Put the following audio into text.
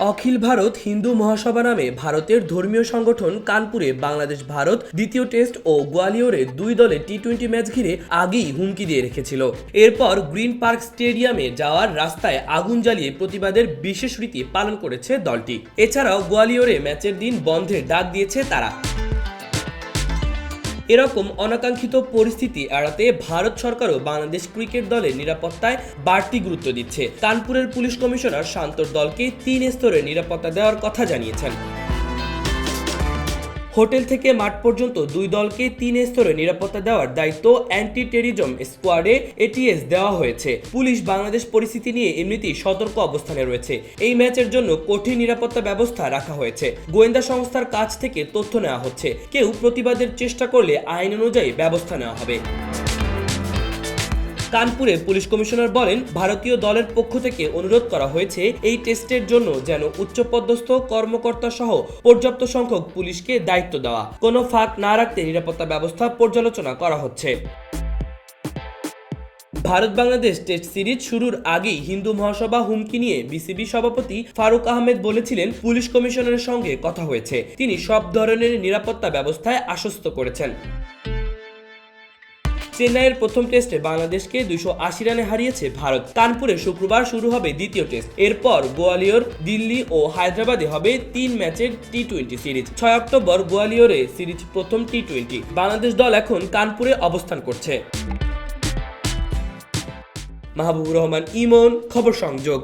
অখিল ভারত হিন্দু মহাসভা নামে ভারতের ধর্মীয় সংগঠন কানপুরে বাংলাদেশ ভারত দ্বিতীয় টেস্ট ও গোয়ালিয়রে দুই দলে টি টোয়েন্টি ম্যাচ ঘিরে আগেই হুমকি দিয়ে রেখেছিল। এরপর গ্রিন পার্ক স্টেডিয়ামে যাওয়ার রাস্তায় আগুন জ্বালিয়ে প্রতিবাদের বিশেষ রীতি পালন করেছে দলটি। এছাড়াও গোয়ালিয়রে ম্যাচের দিন বন্ধের ডাক দিয়েছে তারা। এরকম অনাকাঙ্ক্ষিত পরিস্থিতি এড়াতে ভারত সরকারও বাংলাদেশ ক্রিকেট দলের নিরাপত্তায় বাড়তি গুরুত্ব দিচ্ছে। কানপুরের পুলিশ কমিশনার শান্তর দলকে তিন স্তরে নিরাপত্তা দেওয়ার কথা জানিয়েছেন। হোটেল থেকে মাঠ পর্যন্ত দুই দলকে তিন স্তরে নিরাপত্তা দেওয়ার দায়িত্ব অ্যান্টি টেরিজম স্কোয়াডে এটিএস দেওয়া হয়েছে। পুলিশ বাংলাদেশ পরিস্থিতি নিয়ে এমনিতেই সতর্ক অবস্থানে রয়েছে। এই ম্যাচের জন্য কঠিন নিরাপত্তা ব্যবস্থা রাখা হয়েছে। গোয়েন্দা সংস্থার কাছ থেকে তথ্য নেওয়া হচ্ছে। কেউ প্রতিবাদের চেষ্টা করলে আইন অনুযায়ী ব্যবস্থা নেওয়া হবে। কানপুরে পুলিশ কমিশনার বলেন, ভারতীয় দলের পক্ষ থেকে অনুরোধ করা হয়েছে এই টেস্টের জন্য যেন উচ্চপদস্থ কর্মকর্তা সহ পর্যাপ্ত সংখ্যক পুলিশকে দায়িত্ব দেওয়া। কোনো ফাঁক না রাখতে নিরাপত্তা ব্যবস্থা পর্যালোচনা করা হচ্ছে। ভারত বাংলাদেশ টেস্ট সিরিজ শুরুর আগেই হিন্দু মহাসভা হুমকি নিয়ে বিসিবি সভাপতি ফারুক আহমেদ বলেছিলেন, পুলিশ কমিশনারের সঙ্গে কথা হয়েছে। তিনি সব ধরনের নিরাপত্তা ব্যবস্থায় আশ্বস্ত করেছেন। চেন্নাইয়ের প্রথম টেস্টে বাংলাদেশকে দুশো আশি রানে হারিয়েছে ভারত। কানপুরে শুক্রবার শুরু হবে দ্বিতীয় টেস্ট। এরপর গোয়ালিয়র, দিল্লি ও হায়দ্রাবাদে হবে তিন ম্যাচের টি টোয়েন্টি সিরিজ। ছয় অক্টোবর গোয়ালিয়রে সিরিজ প্রথম টি টোয়েন্টি বাংলাদেশ দল এখন কানপুরে অবস্থান করছে। মাহবুবুর রহমান, ইমন, খবর সংযোগ।